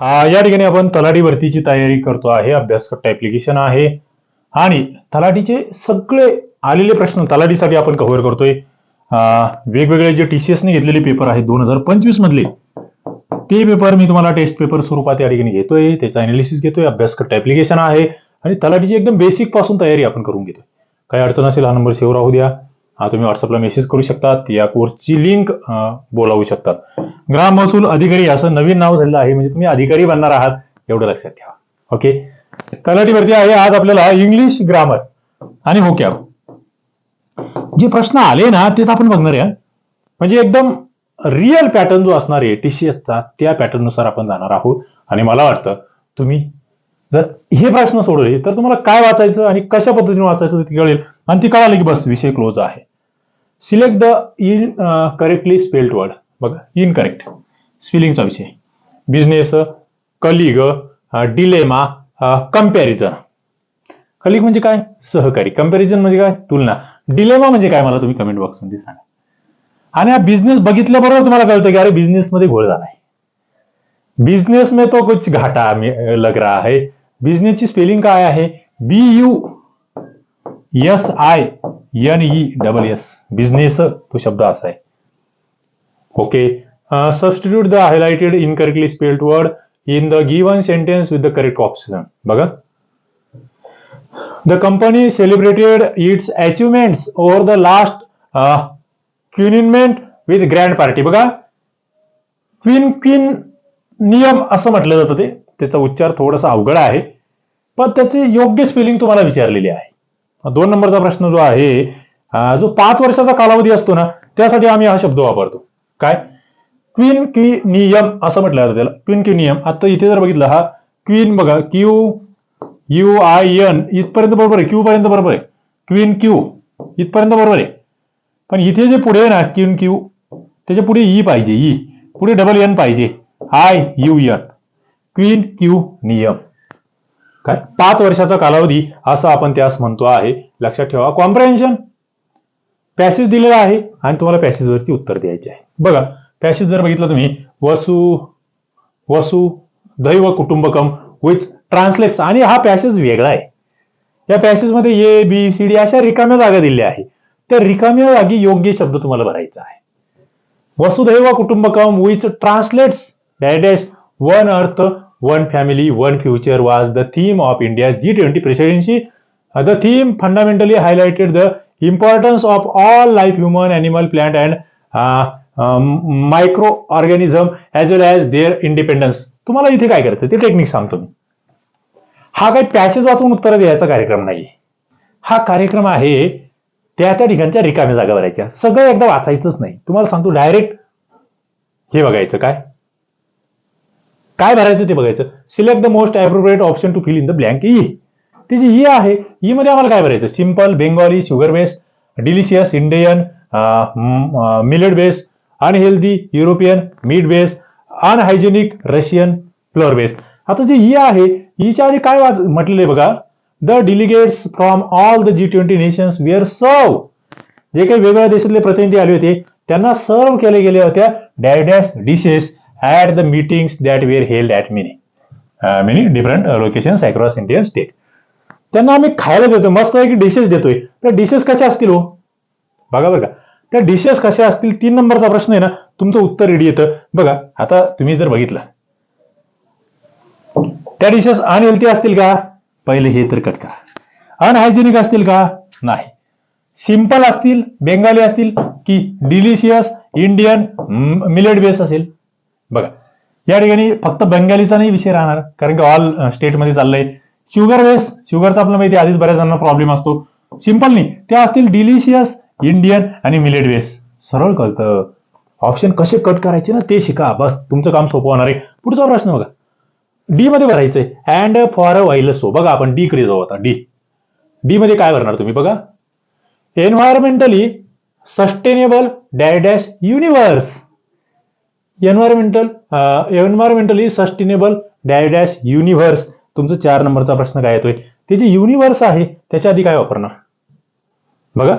या ठिकाणी आपण तलाठी भरतीची तयारी करतो आहे. अभ्यासकट्टा ऍप्लिकेशन आहे. आणि तलाठीचे सगळे आलेले प्रश्न तलाठीसाठी आपण कव्हर करतोय. वेगवेगळे जे TCS ने घेतलेले पेपर आहेत दोन हजार पंचवीस मधले ते पेपर मी तुम्हाला टेस्ट पेपर स्वरूपात या ठिकाणी घेतोय. त्याचा अनालिसिस घेतोय. अभ्यासकट ऍप्लिकेशन आहे. आणि तलाठीची एकदम बेसिकपासून तयारी आपण करून घेतोय. काही अडचण असेल हा नंबर सेव्ह राहू द्या. हा तुम्ही व्हॉट्सअपला मेसेज करू शकतात. या कोर्सची लिंक बोलावू शकतात. ग्राम महसूल अधिकारी असं नवीन नाव झालेलं आहे. म्हणजे तुम्ही अधिकारी बनणार आहात एवढं लक्षात ठेवा. ओके? तलाठीवरती आहे आज आपल्याला इंग्लिश ग्रामर आणि होक्याब जे प्रश्न आले ना तेच आपण बघणार आहे. म्हणजे एकदम रिअल पॅटर्न जो असणार आहे टीसीएसचा त्या पॅटर्ननुसार आपण जाणार आहोत. आणि मला वाटतं तुम्ही जर हे प्रश्न सोडवले तर तुम्हाला काय वाचायचं आणि कशा पद्धतीने वाचायचं ते कळेल. आणि ती कळालं की बस विषय क्लोज आहे. Select the incorrectly spelled word बघा इन करेक्ट स्पेलिंगचा विषय business colleague dilemma comparison colleague म्हणजे काय? सहकारी. कंपॅरिझन म्हणजे काय? तुलना. डिलेमा म्हणजे काय? मला तुम्ही कमेंट बॉक्समध्ये सांगा. आणि हा बिझनेस बघितल्याबरोबर तुम्हाला कळतं की अरे बिझनेसमध्ये घोळ घोळ झालाय. बिझनेस में तो कुछ घाटा लग रहा है. बिझनेसची स्पेलिंग काय आहे? B U S I N E double S business तो शब्द असा आहे. Okay substitute the highlighted incorrectly spelled word in the given sentence with the correct option बघा the company celebrated its achievements over the last quinquennium with grand party बघा queen queen नियम असं म्हटलं जातं ते. त्याचा उच्चार थोडासा अवघड आहे. पण त्याची योग्य स्पेलिंग तुम्हाला विचारलेली आहे. दोन नंबरचा प्रश्न जो आहे जो पाच वर्षाचा कालावधी असतो ना त्यासाठी आम्ही हा शब्द वापरतो. काय? क्वीन क्वी नियम असं म्हटलं जातं त्याला. क्वीन क्यू नियम आता इथे जर बघितलं हा क्वीन बघा क्यू यू आय एन इथपर्यंत बरोबर आहे. क्यू पर्यंत बरोबर आहे. क्वीन क्यू इथपर्यंत बरोबर आहे. पण इथे जे पुढे आहे ना क्वीन क्यू त्याच्या पुढे ई पाहिजे ई. पुढे डबल एन पाहिजे. I U N. Queen Q नियम. काय? पाच वर्षाचा कालावधी असं आपण त्यास म्हणतो आहे. लक्षात ठेवा. कॉम्प्रेन्शन पॅसेज दिलेला आहे आणि तुम्हाला पॅसेजवरती उत्तर द्यायचे आहे. बघा पॅसेज जर बघितलं तुम्ही वसु वसु दैव कुटुंबकम विथ ट्रान्सलेट्स आणि हा पॅसेज वेगळा आहे. या पॅसेजमध्ये ए बी सी डी अशा रिकाम्या जागा दिल्या आहे त्या रिकाम्या जागी योग्य शब्द तुम्हाला भरायचा आहे. Vasudhaiva Kutumbakam which translates dash one earth one family one future was the theme of India G twenty presidency the theme fundamentally highlighted the importance of all life human animal plant and microorganism as well as their independence तुम्हाला इथे काय करायचं? ते technique सांगतो मी. हा काही passage वाचून उत्तर द्यायचा कार्यक्रम नाही. हा कार्यक्रम आहे त्या त्या ठिकाणच्या रिकाम्या जागा भरायच्या. सगळं एकदा वाचायचंच नाही. तुम्हाला सांगतो डायरेक्ट हे बघायचं काय? काय भरायचं ते बघायचं? Select the most appropriate option to fill in the blank E ती जी ही आहे ही मध्ये आम्हाला काय भरायचं? Simple Bengali sugar base delicious Indian millet base unhealthy European meat base unhygienic Russian flour base आता जी ही आहे हिच्या आधी काय वाच म्हटलेलं आहे बघा? The delegates from all the G twenty nations were सर्व जे काही वेगवेगळ्या देशातले प्रतिनिधी आले होते त्यांना सर्व केले गेले होत्या dash dishes at the meetings that were held at many many different locations across Indian state त्यांना आम्ही खायला देतोय. मस्त आहे की डिशेस देतोय. तर डिशेस कशा असतील हो? बघा बघा. त्या डिशेस कशा असतील? तीन नंबरचा प्रश्न आहे ना. तुमचं उत्तर रेडी येतं. बघा आता तुम्ही जर बघितलं. त्या डिशेस अनहेल्थी असतील का? पहिले हे तर कट करा. अनहायजेनिक असतील का? नाही. सिंपल असतील बेंगाली असतील की डिलिशियस इंडियन मिलेट बेस असेल. बघा. या ठिकाणी फक्त बंगालीचा नाही विषय राहणार कारण की ऑल स्टेटमध्ये uh, चाललंय. शुगर वेस शुगरचा आपल्याला माहिती आहे, आधीच बऱ्याच जणांना प्रॉब्लेम असतो. सिंपल नाही. त्या असतील डिलिशियस इंडियन आणि मिलेट वेस सरळ कळतं. ऑप्शन कसे कट करायचे ना ते शिका. बस तुमचं काम सोपं होणार आहे. पुढचा प्रश्न बघा. डी मध्ये भरायचंय. And for a while so बघा आपण डी कडे जाऊ आता. डी डी मध्ये काय भरणार तुम्ही बघा? Environmentally sustainable dash universe environmental environmentally sustainable dash universe तुमचं चार नंबरचा प्रश्न काय येतोय? ते जे युनिव्हर्स आहे त्याच्या आधी काय वापरणार? बघा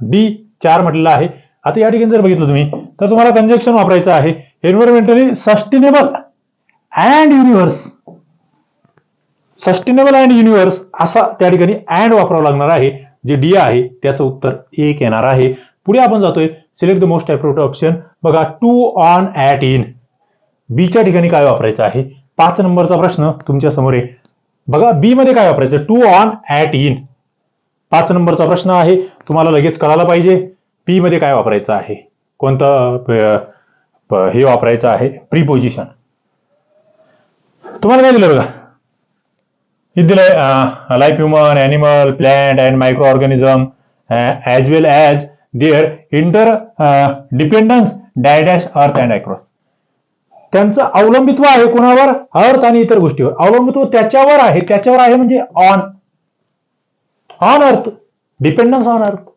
डी चार म्हटलेलं आहे. आता या ठिकाणी जर बघितलं तुम्ही तर तुम्हाला कंजक्शन वापरायचं आहे. Environmentally sustainable and universe sustainable and universe असा त्या ठिकाणी अँड वापरावं लागणार आहे. जे डी आहे त्याचं उत्तर एक येणार आहे. पुढे आपण जातोय. Select the most appropriate option बघा टू ऑन ऍट इन बीच्या ठिकाणी काय वापरायचं आहे? पाच नंबरचा प्रश्न तुमच्यासमोर आहे. बघा बी मध्ये काय वापरायचं? टू ऑन ऍट इन पाच नंबरचा प्रश्न आहे. तुम्हाला लगेच कळायला पाहिजे. पी मध्ये काय वापरायचं आहे? कोणतं हे वापरायचं आहे? प्रीपोजिशन तुम्हाला काय दिलं बघा? हे दिलंय life human animal plant and microorganism as well as their interdependence dash earth and across त्यांचं अवलंबित्व आहे कोणावर? अर्थ आणि इतर गोष्टीवर. अवलंबित्व त्याच्यावर आहे. त्याच्यावर आहे म्हणजे on on earth dependence on earth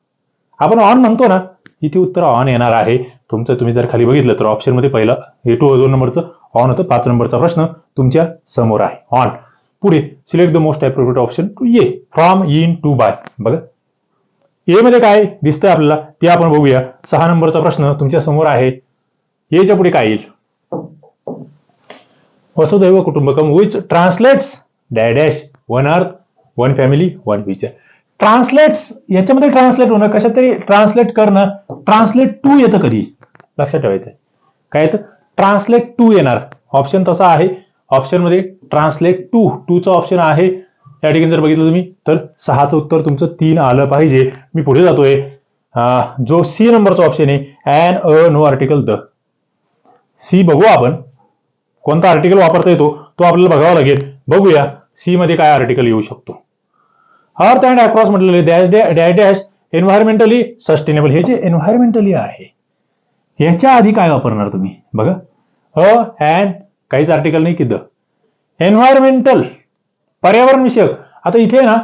आपण ऑन म्हणतो ना इथे उत्तर ऑन येणार आहे. तुमचं तुम्ही जर खाली बघितलं तर ऑप्शनमध्ये पहिलं हे टू दोन नंबरचं ऑन होतं. पाच नंबरचा प्रश्न तुमच्यासमोर आहे. ऑन पुढे select the most appropriate option to ये फ्रॉम इन टू बाय बघा. ए मध्ये काय दिसतंय आपल्याला? ते आपण बघूया. सहा नंबरचा प्रश्न तुमच्यासमोर आहे. एच्या पुढे काय येईल? Vasudhaiva Kutumbakam which translates dash one earth one family one future translates याच्यामध्ये ट्रान्सलेट होणं कशा तरी ट्रान्सलेट करणं ट्रान्सलेट टू येतं कधी? लक्षात ठेवायचं काय येतं? ट्रान्सलेट टू येणार. ऑप्शन तसा आहे. ऑप्शनमध्ये ट्रान्सलेट टू टूचं ऑप्शन आहे. या ठिकाणी जर बघितलं तुम्ही तर सहाचं उत्तर तुमचं तीन आलं पाहिजे. मी पुढे जातोय. जो सी नंबरचा ऑप्शन आहे and a no article the C बघू आपण. कोणता आर्टिकल वापरता येतो तो आपल्याला बघावा लागेल. बघूया सी मध्ये काय आर्टिकल येऊ शकतो. अर्थ अँड अक्रॉस म्हटलेले डॅश डॅश एन्व्हायरमेंटली सस्टेनेबल हे जे एन्व्हायरमेंटली आहे याच्या आधी काय वापरणार तुम्ही? बघा. अ अँड काहीच आर्टिकल नाही की द एन्व्हायरमेंटल पर्यावरण विषयक आता इथे ना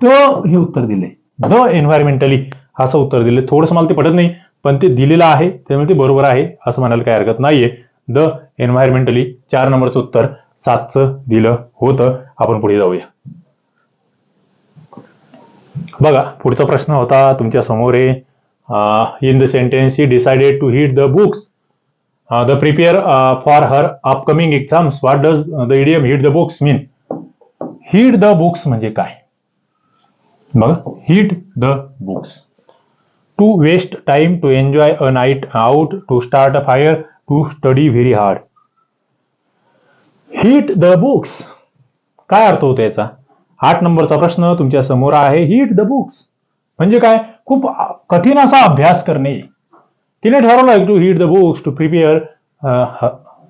द हे उत्तर दिले द एन्व्हायरमेंटली असं उत्तर दिले थोडंसं मला ते पटत नाही पण ते दिलेलं आहे. त्यामुळे ते बरोबर आहे असं म्हणायला काही हरकत नाहीये. द एन्व्हायरमेंटली चार नंबरचं उत्तर सातचं दिलं होतं. आपण पुढे जाऊया. बघा पुढचा प्रश्न होता तुमच्यासमोर आहे. In the sentence she decided to hit the books the prepare for her upcoming exams what does the idiom hit the books mean hit the books म्हणजे काय? बघा hit the books to waste time to enjoy a night out to start a fire to study very hard hit the books काय अर्थ होतो याचा? आठ नंबरचा प्रश्न तुमच्यासमोर आहे. हिट द बुक्स म्हणजे काय? खूप कठीण असा अभ्यास करणे. तिने ठरवलं to hit the books to prepare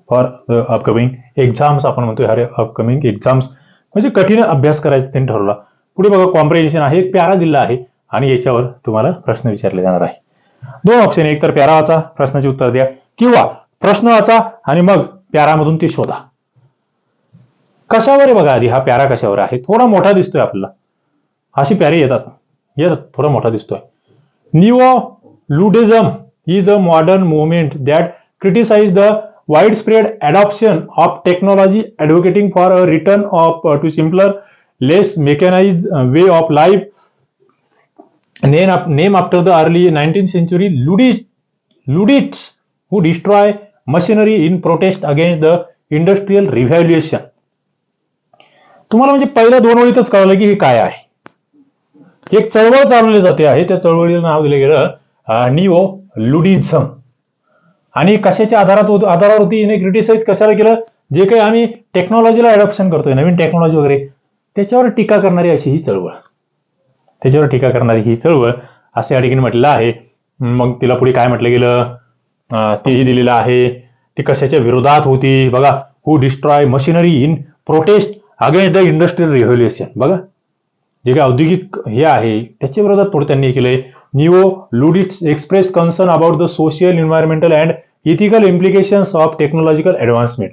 for the upcoming exams आपण म्हणतोय अरे अपकमिंग एक्झाम्स म्हणजे कठीण अभ्यास करायचा त्यांनी ठरवला. पुढे बघा कॉम्प्रिहेन्शन आहे. एक प्यारा दिला आहे. आणि याच्यावर तुम्हाला प्रश्न विचारले जाणार आहे. दोन ऑप्शन एक तर प्यारा वाचा. प्रश्नाचे उत्तर द्या. किंवा प्रश्न वाचा आणि मग प्यारामधून ते शोधा. कशावर आहे बघा आधी? हा प्यारा कशावर आहे? थोडा मोठा दिसतोय आपल्याला. अशी प्यारे येतात. येतात. थोडा मोठा दिसतोय. Neo Luddism is a modern movement that criticize the widespread adoption of technology advocating for a return of to simpler less mechanize way of life name, af- name after the early 19th century Luddites, Luddites who destroy machinery in protest against the industrial revolution. तुम्हाला म्हणजे पहिल्या दोन ओळीतच कळलं की हे काय आहे. एक चळवळ चालवली जाते आहे त्या चळवळीला नाव दिलं गेलं निओ लुडिझम. आणि कशाच्या आधारात होत- आधारावर होती हिने क्रिटिसाइज कशाला केलं? जे काही आम्ही टेक्नॉलॉजीला अडॉप्शन करतोय नवीन टेक्नॉलॉजी वगैरे त्याच्यावर टीका करणारी अशी ही चळवळ. त्याच्यावर टीका करणारी ही चळवळ असं या ठिकाणी म्हटलं आहे. मग तिला पुढे काय म्हटलं गेलं? तेही दिलेलं आहे. ती कशाच्या विरोधात होती? बघा who destroy machinery in protest against the industrial revolution बघा जे काही औद्योगिक हे आहे त्याच्या विरोधात थोडं त्यांनी केलंय. Neo Luddites express concern about the social environmental and ethical implications of technological advancement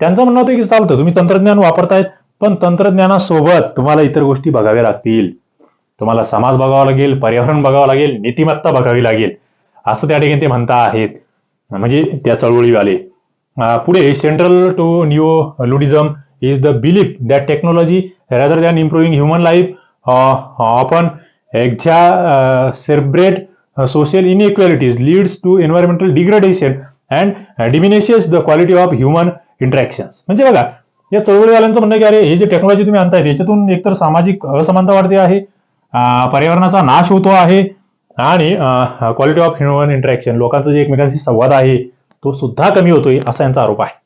त्यांचं म्हणणं होतं की चालतं तुम्ही तंत्रज्ञान वापरतायत पण तंत्रज्ञानासोबत तुम्हाला इतर गोष्टी बघाव्या लागतील. तुम्हाला समाज बघावा लागेल पर्यावरण बघावं लागेल नीतिमत्ता बघावी लागेल. असं त्या ठिकाणी ते म्हणता आहेत. म्हणजे त्या चळवळीवाले. पुढे central to new Luddism is the belief that technology rather than improving human life often exacerbate social inequalities leads to environmental degradation and diminishes the quality of human interactions म्हणजे बघा या चळवळीवाल्यांचं म्हणणं की अरे हे जे टेक्नॉलॉजी तुम्ही आणताय याच्यातून एकतर सामाजिक असमानता वाढते आहे पर्यावरणाचा नाश होतो आहे आणि क्वालिटी ऑफ ह्युमन इंटरॅक्शन लोकांचा जे एकमेकांशी संवाद आहे तो सुद्धा कमी होतोय असा यांचा आरोप आहे.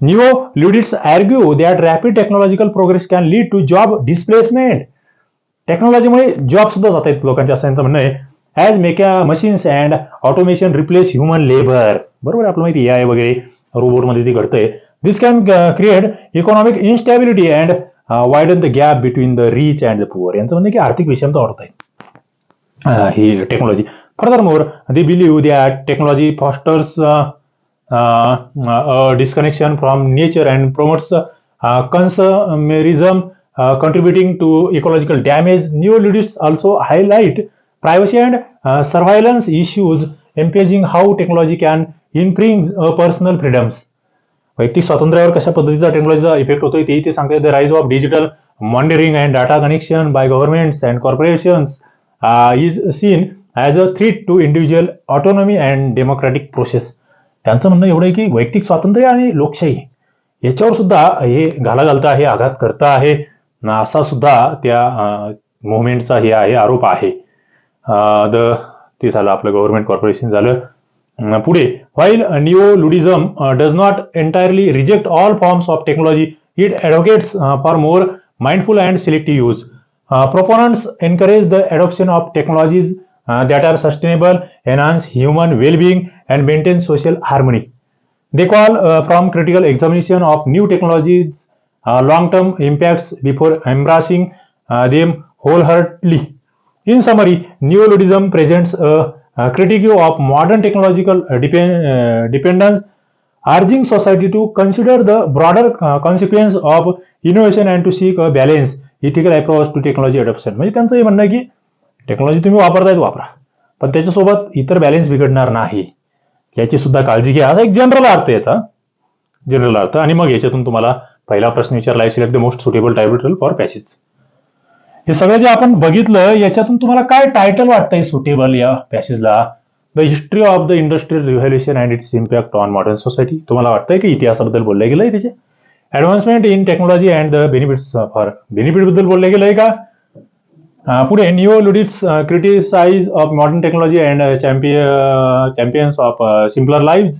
Neo Luddites argue that rapid technological progress can lead to job displacement टेक्नॉलॉजीमुळे जॉब सुद्धा जात आहेत लोकांचे असं यांचं म्हणणं आहे. As मेक्या machines and automation replace human labour बरोबर आपलं माहिती आहे वगैरे रोबोटमध्ये ते घडतंय. This can create economic instability and widen the gap between the rich and the poor यांचं म्हणणं की आर्थिक विषयांचा वाढत आहे. ही technology furthermore they believe that technology fosters disconnection from nature and promotes consumerism contributing to ecological damage new Luddists also highlight privacy and surveillance issues emphasizing how technology can infringe a personal freedoms वैयक्तिक स्वातंत्र्यावर कशा पद्धतीचा टेक्नॉलॉजीचा effect होतोय ते सांगते the rise of digital monitoring and data connection by governments and corporations is seen as a threat to individual autonomy and democratic process त्यांचं म्हणणं एवढं आहे की वैयक्तिक स्वातंत्र्य आणि लोकशाही याच्यावर सुद्धा हे घाला घालता आहे आघात करता आहे. असा सुद्धा त्या uh, मुवमेंटचा हे आहे आरोप आहे. Uh, द ते झालं आपलं गव्हर्नमेंट कॉर्पोरेशन झालं. पुढे while neo Luddism does not entirely reject all forms of technology it advocates for more mindful and selective use proponents encourage the adoption of technologies uh, that are sustainable, enhance human well-being, and maintain social harmony. They call uh, from critical examination of new technologies, uh, long-term impacts before embracing uh, them wholeheartedly. In summary, neoluddism presents a, a critique of modern technological uh, depend, uh, dependence, urging society to consider the broader uh, consequence of innovation and to seek a balance, ethical approach to technology adoption. म्हणजे त्यांचं हे म्हणणं आहे की technology तुम्ही वापरतायच वापरा. पण त्याच्यासोबत इतर बॅलेन्स बिघडणार नाही. याची सुद्धा काळजी घ्या. असा एक जनरल अर्थ याचा. जनरल अर्थ. आणि मग याच्यातून तुम्हाला पहिला प्रश्न विचारला आहे select the most suitable title for passage हे सगळं जे आपण बघितलं याच्यातून तुम्हाला काय टायटल वाटतंय सुटेबल या पॅसेजला the history of the industrial revolution and its impact on modern society तुम्हाला वाटतंय की इतिहासाबद्दल बोललं गेलंय त्याचे advancement in technology and the benefits for बेनिफिटबद्दल बोललं आहे का? पुढे neo Luddites criticize of modern technology and champion champions of simpler live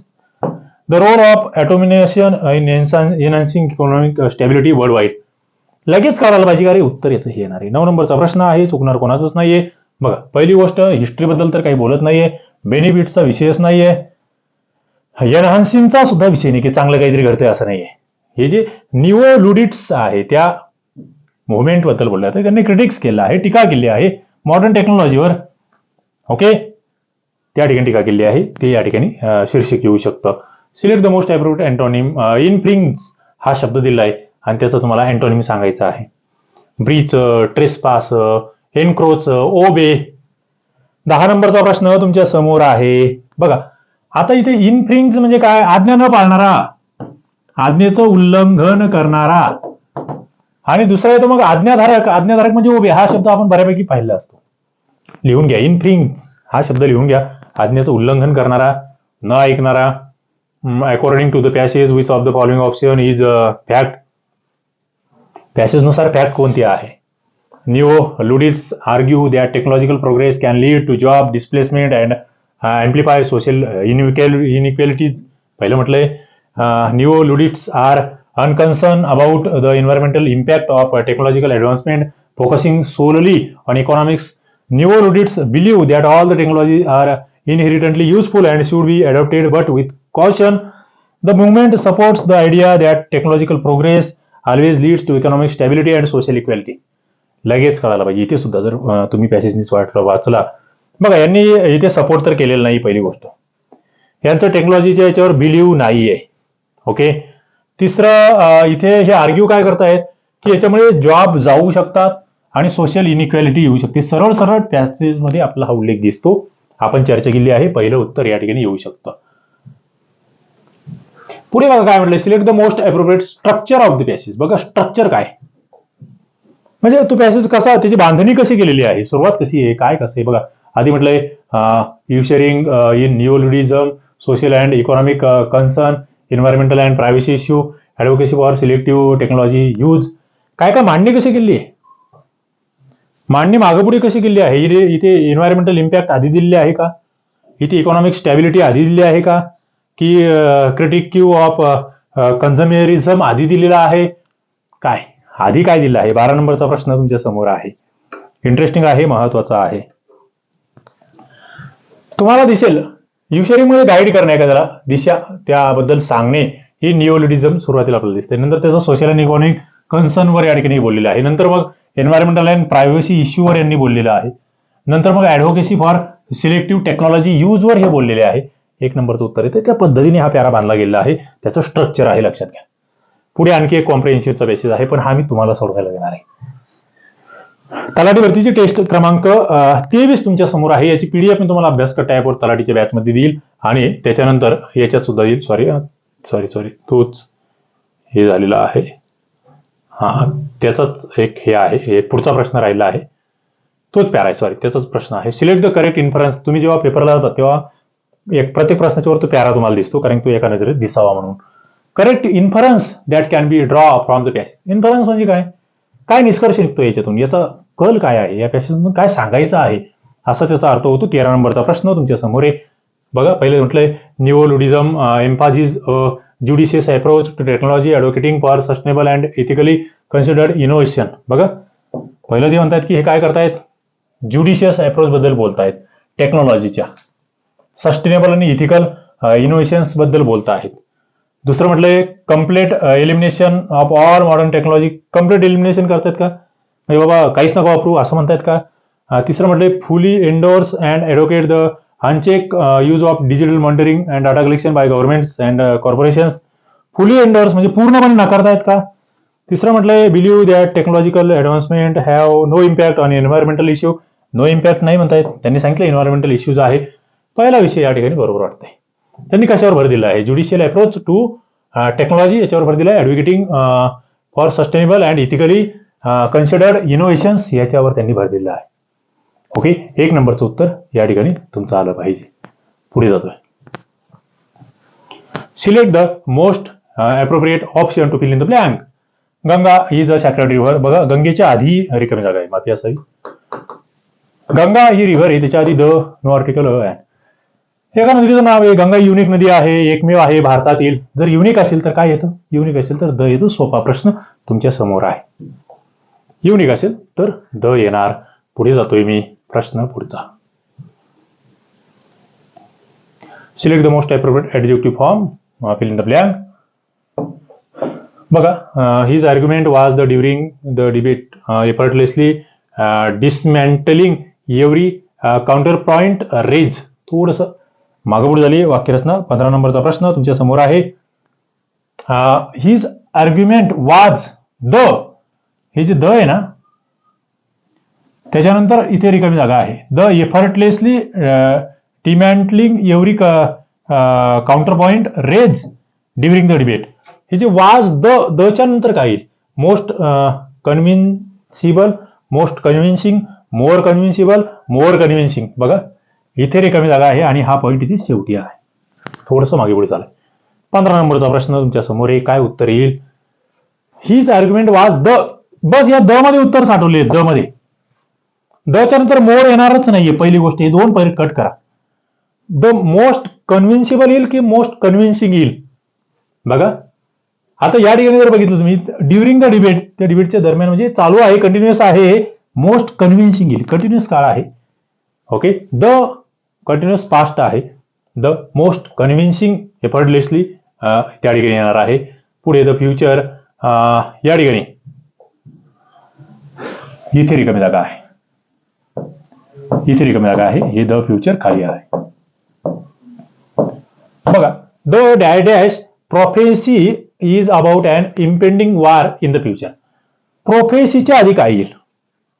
the role of automation in enhancing economic stability worldwide लगेच काढायला पाहिजे का रे? उत्तर याचं हे येणार आहे. नऊ नंबरचा प्रश्न आहे चुकणार कोणाचाच नाहीये. बघा पहिली गोष्ट हिस्ट्रीबद्दल तर काही बोलत नाहीये. बेनिफिटचा विषयच नाहीये. एनहान्सिंगचा सुद्धा विषय नाही की चांगलं काहीतरी घडतंय असं नाहीये. हे जे निओ लुडिट्स आहे त्या मुवमेंटबद्दल बोलल्या तर त्यांनी क्रिटिक्स केलं आहे टीका केली आहे मॉडर्न टेक्नॉलॉजीवर ओके त्या ठिकाणी टीका केली आहे. ते या ठिकाणी शीर्षक येऊ शकतं. Select the most appropriate antonym infringes हा शब्द दिला आहे. आणि त्याचा तुम्हाला अँटोनिम सांगायचा आहे. ब्रीच ट्रेसपास एनक्रोच ओबे दहा नंबरचा प्रश्न तुमच्यासमोर आहे. बघा आता इथे इनफ्रिंग्स म्हणजे काय? आज्ञा न पाळणारा. आज्ञेचं उल्लंघन करणारा. आणि दुसरा येतो मग आज्ञाधारक. आज्ञाधारक म्हणजे उभे. हा शब्द आपण बऱ्यापैकी पाहिला असतो. लिहून घ्या. इनफ्रिंग्स हा शब्द लिहून घ्या. आज्ञेचं उल्लंघन करणारा न ऐकणारा. According to the passage which of the following option is fact पॅसेजनुसार fact कोणती आहे? Neo Luddites argue that technological progress can lead to job displacement and amplify social inequalities पहिलं म्हटलंय neo Luddites are unconcern about the environmental impact of technological advancement focusing solely on economics neo Luddites believe that all the technology are inherently useful and should be adopted but with caution. The movement supports the idea that technological progress always leads to economic stability and social equality. लगेच कळायला पाहिजे. इथे सुद्धा जर तुम्ही पॅसेजनीच वाटलं वाचला. बघा यांनी इथे सपोर्ट तर केलेलं नाही पहिली गोष्ट. यांचं टेक्नॉलॉजीच्या याच्यावर बिलीव्ह नाही आहे ओके तिसरं इथे हे आर्ग्यू काय करतायत? की याच्यामुळे जॉब जाऊ शकतात आणि सोशल इनइक्वॅलिटी येऊ शकते. सरळ सरळ पॅसेजमध्ये आपला हा उल्लेख दिसतो. आपण चर्चा केली आहे पहिलं उत्तर या ठिकाणी येऊ शकतं. पुढे बघा काय म्हटलं select the most appropriate structure of the passage बघा स्ट्रक्चर काय? म्हणजे तो पॅसेज कसा त्याची बांधणी कशी केलेली आहे? सुरुवात कशी आहे? काय कसं आहे? बघा आधी म्हटलंय you sharing in neo-Luddism social and economic concern environmental and privacy issue advocacy for selective technology use काय काय मांडणी कशी केली आहे? मांडणी मागपुढे कशी केली आहे? इथे इथे एन्व्हायरमेंटल इम्पॅक्ट आधी दिलेली आहे का? इथे इकॉनॉमिक स्टॅबिलिटी आधी दिली आहे का? की क्रिटिक्यू ऑफ कन्झम्युअरिझम आधी दिलेला आहे? काय? आधी काय दिलं आहे? बारा नंबरचा प्रश्न तुमच्यासमोर आहे. इंटरेस्टिंग आहे महत्त्वाचा आहे. तुम्हाला दिसेल युशरीमध्ये गाईड करणे एखाद्याला दिशा त्याबद्दल सांगणे ही निओलिडिझम सुरुवातीला आपल्याला दिसते. नंतर त्याचा सोशल अँड इकॉनॉमिक कन्सर्नवर या ठिकाणी बोललेलं आहे. नंतर मग एन्व्हायरमेंटल अँड प्रायव्हसी इश्यूवर यांनी बोललेलं आहे. नंतर मग ॲडव्होकेसी फॉर सिलेक्टिव्ह टेक्नॉलॉजी यूजवर हे बोललेले आहे. एक नंबरचं उत्तर येते त्या पद्धतीने हा प्यारा बांधला गेलेला आहे. त्याचं स्ट्रक्चर आहे लक्षात घ्या. पुढे आणखी एक कॉम्प्रिहेन्सिव्हचा बेसिस आहे पण हा मी तुम्हाला सोडवायला देणार आहे. तलाठी भरतीची टेस्ट क्रमांक तेवीस तुमच्यासमोर आहे. याची पीडीएफ मी तुम्हाला अभ्यास करता ॲपवर तलाठीच्या बॅचमध्ये देईल. आणि त्याच्यानंतर याच्यात सुद्धा येईल. सॉरी सॉरी सॉरी तोच हे झालेला आहे. हा त्याचाच एक हे आहे. पुढचा प्रश्न राहिला आहे. तोच प्यारा आहे. सॉरी त्याचाच प्रश्न आहे. सिलेक्ट द करेक्ट इन्फरन्स तुम्ही जेव्हा पेपरला जाता तेव्हा एक प्रत्येक प्रश्नाच्या वर तो प्यारा तुम्हाला दिसतो कारण तो एका नजरेत दिसावा म्हणून. Correct inference that can be draw from the passage inference म्हणजे काय? काय निष्कर्ष निघतो याच्यातून? याचा कल काय आहे? या पॅसेजमधून काय सांगायचं आहे? असा त्याचा अर्थ होतो. तेरा नंबरचा प्रश्न तुमच्यासमोर आहे. बघा पहिले म्हटलंय neo-Luddism emphasizes judicious approach to technology advocating for sustainable and ethically considered innovation बघा पहिलं ते म्हणतात की हे काय करतायत? ज्युडिशियस अप्रोच बद्दल बोलतायत. टेक्नॉलॉजीच्या सस्टेनेबल आणि इथिकल इनोव्हेशन्स uh, बद्दल बोलत आहेत दुसरं म्हटलंय complete elimination of all modern technology complete elimination करतायत का? म्हणजे बाबा काहीच नका वापरू असं म्हणतायत का? Uh, तिसरं म्हटलंय fully endorse and advocate the unchecked use of digital monitoring and data collection by governments and corporations fully endorse म्हणजे पूर्णपणे नाकारतायत का? तिसरं म्हटलंय believe that technological advancement have no impact on environmental issue no impact नाही म्हणतायत. त्यांनी सांगितलं एन्व्हायरमेंटल इश्यूज आहे. पहिला विषय या ठिकाणी बरोबर वाटतंय. त्यांनी कशावर भर दिला आहे? ज्युडिशियल अप्रोच टू टेक्नॉलॉजी याच्यावर भर दिला आहे. Advocating for sustainable and ethically considered innovations याच्यावर त्यांनी भर दिला आहे. ओके एक नंबरचं उत्तर या ठिकाणी तुमचं आलं पाहिजे. पुढे जातोय. Select the most appropriate option to fill in the blank Ganga he the sacred river बघा गंगेच्या आधी रिकमी जागा आहे. माती असावी. गंगा ही रिव्हर आहे. त्याच्या आधी द नो आर्टिकल एका नदीचं नाव आहे? गंगा युनिक नदी आहे एकमेव आहे भारतातील. जर युनिक असेल तर काय येतं? युनिक असेल तर द येतो सोपा प्रश्न तुमच्यासमोर आहे. युनिक असेल तर द येणार. पुढे जातोय मी. प्रश्न पुढचा. Select the most appropriate adjective form fill in the blank बघा his argument was the during the debate effortlessly dismantling every counter point raised थोडंसं मागं पुढे झाली वाक्यरचना पंधरा नंबरचा प्रश्न तुमच्यासमोर आहे. हिज आर्ग्युमेंट वाज द हे जे द आहे ना त्याच्यानंतर इथे रिकामी जागा आहे. The effortlessly dismantling every counter point raised during the debate हे जे वाज द दच्या नंतर काय येईल most convincible most convincing more convincible more convincing बघा इथे रिकामी जागा आहे आणि हा पॉईंट इथे शेवटी आहे. थोडंसं मागे पुढे चालय पंधरा नंबरचा प्रश्न तुमच्यासमोर आहे. काय उत्तर येईल? हीच आर्ग्युमेंट वाज द. बस या द मध्ये उत्तर साठवले. द मध्ये. दच्या नंतर मोर येणारच नाहीये. पहिली गोष्ट हे दोन पहिले कट करा. द मोस्ट कन्व्हिन्सिबल येईल की मोस्ट कन्व्हिन्सिंग येईल? बघा. आता या ठिकाणी जर बघितलं तुम्ही ड्युरिंग द डिबेट त्या डिबेटच्या दरम्यान म्हणजे चालू आहे कंटिन्युअस आहे मोस्ट कन्व्हिन्सिंग येईल. कंटिन्युअस काळ आहे. ओके द कंटिन्युअस पास्ट आहे. द मोस्ट कन्व्हिन्सिंग एफर्टलेसली त्या ठिकाणी येणार आहे. पुढे द फ्युचर या ठिकाणी. इथे रिकामी जागा आहे. इथे रिकामी जागा आहे. हे द फ्युचर खाली आहे. बघा the dash dash prophecy is about an impending war in the future प्रोफेसीच्या आधी काय येईल?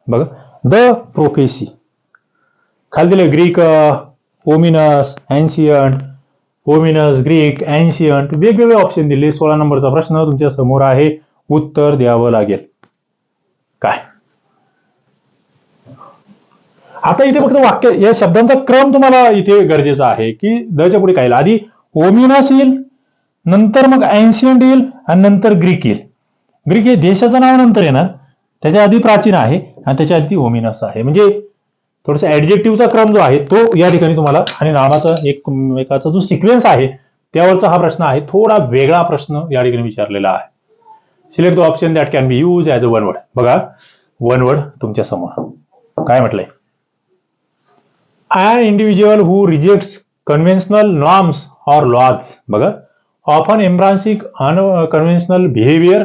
बघा द प्रोफेसी खाली दिले Greek ominous ancient ominous Greek ancient वेगवेगळे ऑप्शन दिले. सोळा नंबरचा प्रश्न तुमच्यासमोर आहे. उत्तर द्यावं लागेल. काय? आता इथे फक्त वाक्य या शब्दांचा क्रम तुम्हाला इथे गरजेचा आहे की दच्या पुढे काय आधी ओमिनस येईल नंतर मग एन्शियंट येईल आणि नंतर ग्रीक येईल. ग्रीक हे देशाचं नाव नंतर येणार. त्याच्या आधी प्राचीन आहे आणि त्याच्या आधी ओमिनस आहे. म्हणजे थोडासा ऍडजेक्टिव्हचा क्रम जो आहे तो या ठिकाणी तुम्हाला आणि नामाचा एक जो सिक्वेन्स आहे त्यावरचा हा प्रश्न आहे. थोडा वेगळा प्रश्न या ठिकाणी विचारलेला आहे. Select the option that can be use as a one word बघा वन वर्ड तुमच्यासमोर. काय म्हटलंय? I individual who rejects conventional norms or laws बघा often embracing unconventional behaviour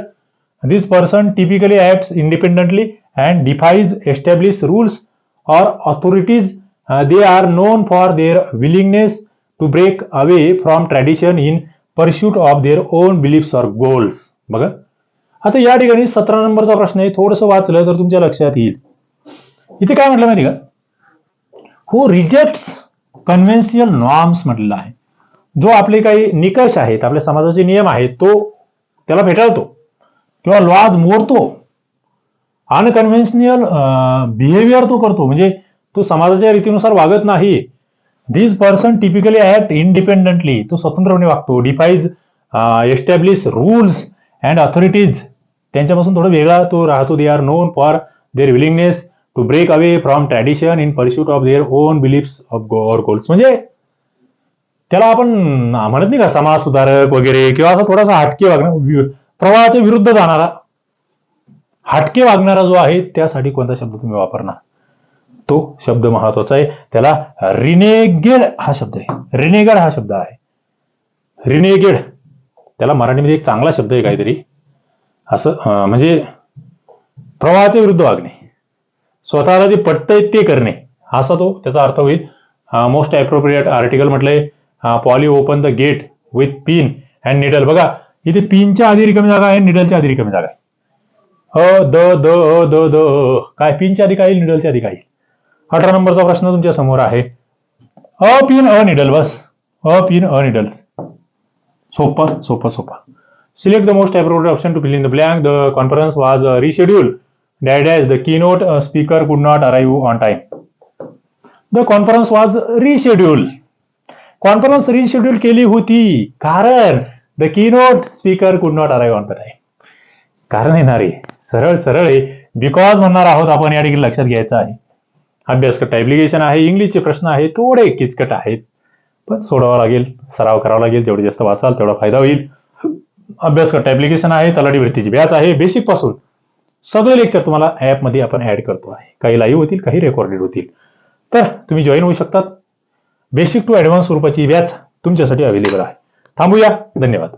this person typically act independently and defies establish rules or authorities Uh, they are known for their willingness to break away from tradition in pursuit of their own beliefs or goals. बघा. आता या ठिकाणी सतरा नंबरचा प्रश्न आहे. थोडंसं वाचलं तर तुमच्या लक्षात येईल. इथे काय म्हटलं माहिती का? हु रिजेक्ट्स कन्व्हेन्शियल नॉर्म्स म्हटलेला आहे. जो आपले काही निकष आहेत आपल्या समाजाचे नियम आहेत तो त्याला फेटाळतो. किंवा लॉज मोडतो. अनकन्व्हेन्शनल बिहेवियर तो करतो. म्हणजे तो समाजाच्या रीतीनुसार वागत नाही. This person typically act independently तो स्वतंत्रपणे वागतो. Defies establish rules and authorities त्यांच्यापासून थोडा वेगळा तो राहतो. They are known for their willingness to break away from tradition in pursuit of their own beliefs of or goals म्हणजे त्याला आपण म्हणत नाही का समाज सुधारक वगैरे किंवा असा थोडासा हटके वागणं प्रवाहाच्या विरुद्ध जाणारा हटके वागणारा जो आहे त्यासाठी कोणता शब्द तुम्ही वापरणार? तो शब्द महत्त्वाचा आहे. त्याला रिनेगेड हा शब्द आहे. रिनेगड हा शब्द आहे. रिनेगेड. त्याला मराठीमध्ये एक चांगला शब्द आहे काहीतरी. असं म्हणजे प्रवाहाच्या विरुद्ध वागणे. स्वतःला जे पटतंय ते करणे. असा तो त्याचा अर्थ होईल मोस्ट अप्रोप्रिएट आर्टिकल म्हटलंय Polly open the gate with pin and needle बघा इथे पिनच्या आधी रिकामी जागा आहे निडलच्या आधी रिकामी जागा आहे. A the the a the the काय? पिनच्या आधी काही निडलच्या आधी काही अठरा नंबरचा प्रश्न तुमच्यासमोर आहे. अ पिन अ निडल बस. अ पिन अ निडल सोपा सोपा सोपा. Select the most appropriate option to fill in the blank the conference was rescheduled as the keynote speaker could not arrive on time the conference was reschedule conference reschedule केली होती. कारण the keynote speaker could not arrive on the time कारण येणार आहे सरळ सरळ आहे. Because म्हणणार आहोत आपण या ठिकाणी लक्षात घ्यायचं आहे. अभ्यासकट ॲप्लिकेशन आहे इंग्लिशचे प्रश्न आहे थोडे किचकट आहेत. पण सोडावं लागेल सराव करावा लागेल जेवढे जास्त वाचाल तेवढा फायदा होईल. अभ्यासकट ॲप्लिकेशन आहे तलाठी वृत्तीची बॅच आहे बेसिकपासून. सगळे लेक्चर तुम्हाला ॲपमध्ये आपण ऍड करतो आहे. काही लाईव्ह होतील काही रेकॉर्डेड होतील. तर तुम्ही जॉईन होऊ शकतात. बेसिक टू ॲडव्हान्स स्वरूपाची बॅच तुमच्यासाठी अवेलेबल आहे. थांबूया. धन्यवाद.